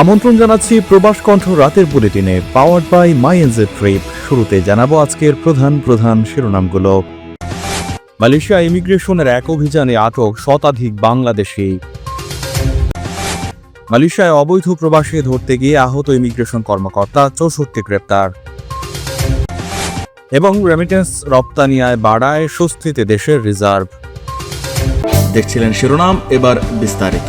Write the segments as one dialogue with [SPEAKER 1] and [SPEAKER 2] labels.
[SPEAKER 1] আমন্ত্রণ জানাচ্ছি প্রবাস কণ্ঠ রাতের বুলেটিনে powered by my NJ trip শুরুতে জানাব আজকের প্রধান প্রধান শিরোনামগুলো। মালয়েশিয়া ইমিগ্রেশনের এক অভিযানে আটক শতাধিক বাংলাদেশি। মালয়েশিয়ায় অবৈধ প্রবাসী ধরতে গিয়ে আহত ইমিগ্রেশন কর্মকর্তা, চৌষট্টি গ্রেপ্তার। এবং রেমিটেন্স রপ্তানিয়ায় বাড়ায় স্বস্তিতে দেশের রিজার্ভ
[SPEAKER 2] দেখছিলেন শিরোনাম, এবার বিস্তারিত।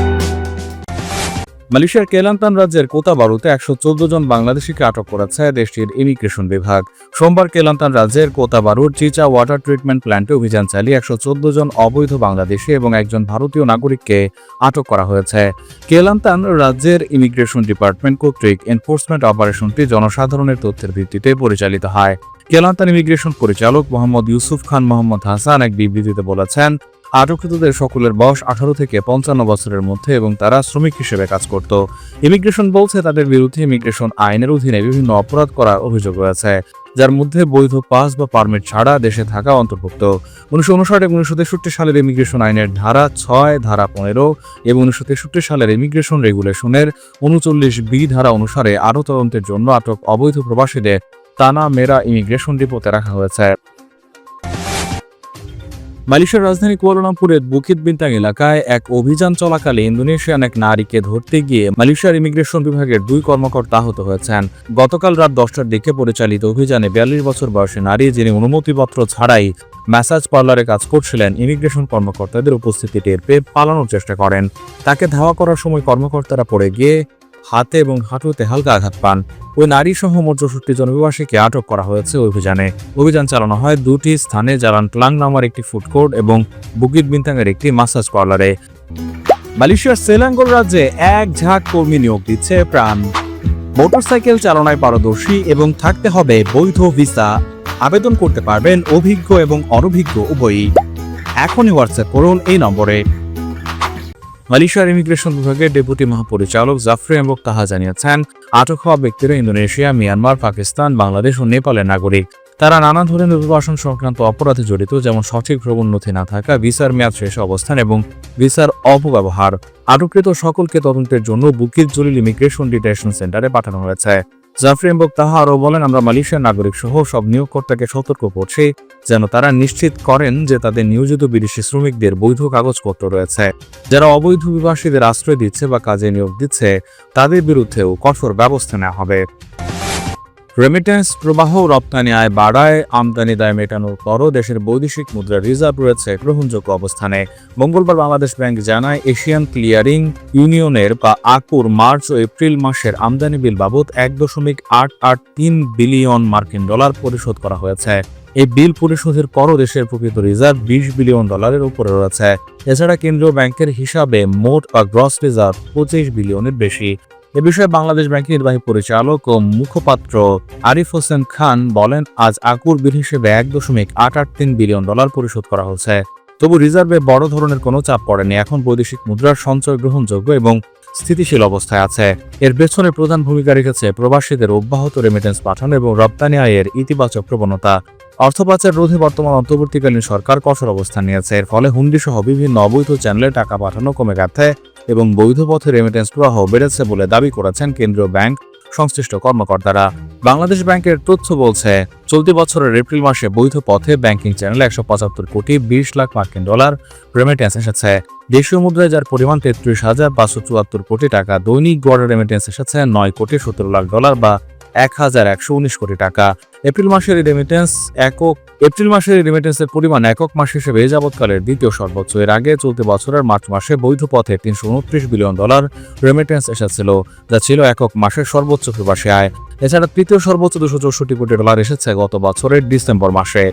[SPEAKER 1] মালয়েশিয়ার কেলান্তান রাজ্যের কোতাবারুতে একশো চোদ্দ জন বাংলাদেশিকে আটক করেছে দেশটির ইমিগ্রেশন বিভাগ। সোমবার কেলান্তান রাজ্যের কোতাবারুর চিচা ওয়াটার ট্রিটমেন্ট প্ল্যান্টে অভিযান চালিয়ে একশো চোদ্দ জন অবৈধ বাংলাদেশি এবং একজন ভারতীয় নাগরিককে আটক করা হয়েছে। কেলান্তান রাজ্যের ইমিগ্রেশন ডিপার্টমেন্ট কর্তৃক এনফোর্সমেন্ট অপারেশনটি জনসাধারণের তথ্যের ভিত্তিতে পরিচালিত হয়। কেলান্তান ইমিগ্রেশন পরিচালক মোহাম্মদ ইউসুফ খান মোহাম্মদ হাসান এক বিবৃতিতে বলেছেন আটককৃতদের সকলের বয়স আঠারো থেকে পঞ্চান্ন বছরের মধ্যে এবং তারা শ্রমিক হিসেবে কাজ করত। ইমিগ্রেশন বলছে তাদের বিরুদ্ধে ইমিগ্রেশন আইনের অধীনে বিভিন্ন অপরাধ করার অভিযোগ রয়েছে, যার মধ্যে বৈধ পাস বা পারমিট ছাড়া দেশে থাকা অন্তর্ভুক্ত। উনিশশো উনষাট এবং উনিশশো তেষট্টি সালের ইমিগ্রেশন আইনের ধারা ছয়, ধারা পনেরো এবং উনিশশো তেষট্টি সালের ইমিগ্রেশন রেগুলেশনের উনচল্লিশ বি ধারা অনুসারে আরও তদন্তের জন্য আটক অবৈধ প্রবাসীদের তানা মেরা ইমিগ্রেশন ডিপোতে রাখা হয়েছে। মালয়েশিয়ার রাজধানী কুয়ালালামপুরের বুকিত বিন্তাং এলাকায় এক অভিযান চলাকালে ইন্দোনেশিয়ান এক নারীকে ধরতে গিয়ে মালয়েশিয়ার ইমিগ্রেশন বিভাগের দুই কর্মকর্তা আহত হয়েছেন। গতকাল রাত দশটার দিকে পরিচালিত অভিযানে বিয়াল্লিশ বছর বয়সী নারী, যিনি অনুমতিপত্র ছাড়াই ম্যাসাজ পার্লারে কাজ করছিলেন, ইমিগ্রেশন কর্মকর্তাদের উপস্থিতি টের পেয়ে পালানোর চেষ্টা করেন। তাকে ধাওয়া করার সময় কর্মকর্তারা পড়ে গিয়ে হাতে এবং হাঁটুতে হালকা আঘাত পান। ওই নারী সহ মোট চৌষট্টি জন অভিবাসীকে আটক করা হয়েছে অভিযানে। অভিযান চালানো হয় দুটি স্থানে জালান প্লাং নামার একটি ফুড কোর্ট এবং বুকিট বিন্তাঙের একটি মাসাজ পার্লারে। মালয়েশিয়ার সেলাঙ্গোর রাজ্যে এক ঝাঁক কর্মী নিয়োগ দিচ্ছে প্রাণ। মোটরসাইকেল চালনায় পারদর্শী এবং থাকতে হবে বৈধ ভিসা। আবেদন করতে পারবেন অভিজ্ঞ এবং অনভিজ্ঞ উভয়ই। এখনই হোয়াটসঅ্যাপ করুন এই নম্বরে। মালয়েশিয়ার ইমিগ্রেশন বিভাগের ডেপুটি মহাপরিচালক জাফরি এমবক তাহা জানিয়েছেন, আটক হওয়া ব্যক্তিরা ইন্দোনেশিয়া, মিয়ানমার, পাকিস্তান, বাংলাদেশ ও নেপালের নাগরিক। তারা নানা ধরনের অভিবাসন সংক্রান্ত অপরাধে জড়িত, যেমন সঠিক ভ্রমণ নথি না থাকা, ভিসার মেয়াদ শেষ অবস্থান এবং ভিসার অপব্যবহার। আটককৃত সকলকে তদন্তের জন্য বুকির জলিল ইমিগ্রেশন ডিটেনশন সেন্টারে পাঠানো হয়েছে। জাফরি এমবক তাহা আরও বলেন, আমরা মালয়েশিয়ার নাগরিক সহ সব নিয়োগকর্তাকে সতর্ক করছি যেন তারা নিশ্চিত করেন যে তাদের নিয়োজিত বিদেশি শ্রমিকদের বৈধ কাগজপত্র রয়েছে। যারা অবৈধ অভিবাসীদের আশ্রয় দিচ্ছে বা কাজে নিয়োগ দিচ্ছে, তাদের বিরুদ্ধেও কঠোর ব্যবস্থা নেওয়া হবে। রেমিটেন্স প্রবাহ রপ্তানি আয় বাড়ায়, আমদানি দায় মেটানোর পরও দেশের বৈদেশিক মুদ্রা রিজার্ভ রয়েছে গ্রহণযোগ্য অবস্থানে। মঙ্গলবার বাংলাদেশ ব্যাংক জানায়, এশিয়ান ক্লিয়ারিং ইউনিয়নের বা আকুর মার্চ ও এপ্রিল মাসের আমদানি বিল বাবদ এক দশমিক আট আট তিন বিলিয়ন মার্কিন ডলার পরিশোধ করা হয়েছে। এই বিল পরিশোধের পরও দেশের প্রকৃত রিজার্ভ বিশ বিলিয়ন ডলারের উপরে রয়েছে। এছাড়া কেন্দ্রীয় ব্যাংকের হিসাবে মোট বা গ্রস রিজার্ভ পঁচিশ বিলিয়নের বেশি। এ বিষয়ে বাংলাদেশ ব্যাংকের নির্বাহী পরিচালক ও মুখপাত্র আরিফ হোসেন খান বলেন, আজ আকুর বিল হিসেবে এক দশমিক আট আট তিন বিলিয়ন ডলার পরিশোধ করা হয়েছে। তবু রিজার্ভে বড় ধরনের কোনো চাপ পড়েনি। এখন বৈদেশিক মুদ্রার সঞ্চয় গ্রহণযোগ্য এবং স্থিতিশীল অবস্থায় আছে। এর পেছনে প্রধান ভূমিকা রেখেছে প্রবাসীদের অব্যাহত রেমিটেন্স পাঠানো এবং রপ্তানি আয়ের ইতিবাচক প্রবণতা। অর্থপাচার রোধে বর্তমান অন্তর্বর্তীকালীন সরকার কঠোর অবস্থান নিয়েছে। এর ফলে হুন্ডি সহ বিভিন্ন অবৈধ চ্যানেলে টাকা পাঠানো কমে গেছে। এবং বৈধ পথে রেমিটেন্স প্রবাহ বেড়েছে বলে দাবি করেছেন কেন্দ্রীয় ব্যাংক সংশ্লিষ্ট কর্মকর্তারা। বাংলাদেশ ব্যাংকের তথ্য বলছে, চলতি বছরের এপ্রিল মাসে বৈধ পথে ব্যাংকিং চ্যানেলে একশো পঁচাত্তর কোটি বিশ লাখ মার্কিন ডলার রেমিটেন্স এসেছে। দেশীয় মুদ্রায় যার পরিমাণ তেত্রিশ হাজার পাঁচশো চুয়াত্তর কোটি টাকা, দৈনিক গড় রেমিটেন্স এসেছে নয় কোটি সতেরো লাখ ডলার বা এক হাজার একশো উনিশ কোটি টাকা। এপ্রিল মাসের রেমিটেন্স একক এপ্রিল মাসের রেমিটেন্সের পরিমাণ একক মাস হিসেবে যাবৎকালের দ্বিতীয় সর্বোচ্চ। এর আগে চলতি বছরের মার্চ মাসে বৈধ পথে তিনশো উনত্রিশ বিলিয়ন ডলার রেমিটেন্স এসেছিল, যা ছিল একক মাসের সর্বোচ্চ প্রবাসী আয়। এছাড়া তৃতীয় সর্বোচ্চ দুশো চৌষট্টি কোটি ডলার এসেছে গত বছরের ডিসেম্বর মাসে।